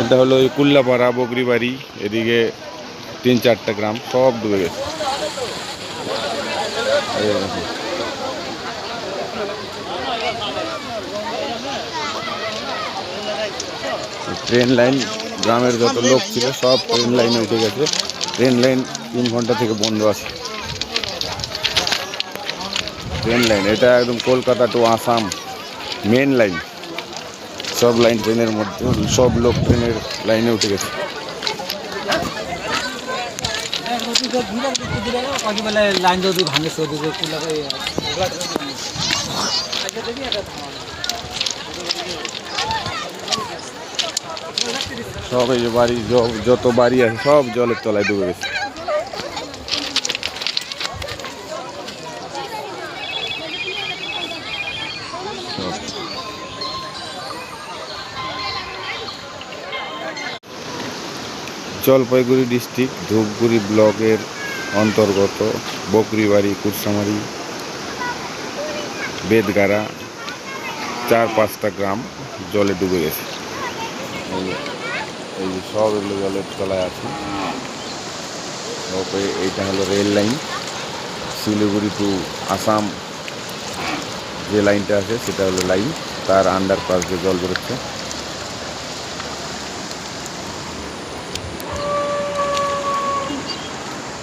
এটা হলো ওই কুল্লাপাড়া, বকরিবাড়ি, এদিকে তিন চারটা গ্রাম, সব ডুবে গেছে। ট্রেন লাইন, গ্রামের যত লোক ছিল, সব ট্রেন লাইনে উঠে গেছে। ট্রেন লাইন তিন ঘণ্টা থেকে বন্ধ আছে। ট্রেন লাইন, এটা একদম Kolkata to Assam main line. সব লাইন ট্রেনের মধ্যে, সব লোক ট্রেনের লাইনে উঠে গেছে। সব এই যে বাড়ি, যত বাড়ি আছে, সব জলের তলায় ডুবে গেছে। জলপাইগুড়ি ডিস্ট্রিক্ট, ধূপগুড়ি ব্লকের অন্তর্গত বকরিবাড়ি, কুরসামারি বেদগাড়া চার পাঁচটা গ্রাম জলে ডুবে গেছে। এই যে- সব এগুলো জলের তলায় আছে। এইটা হলো rail line. Siliguri to Assam যে লাইনটা আছে, সেটা হলো লাইন। তার আন্ডার পাস দিয়ে জল বেরোচ্ছে।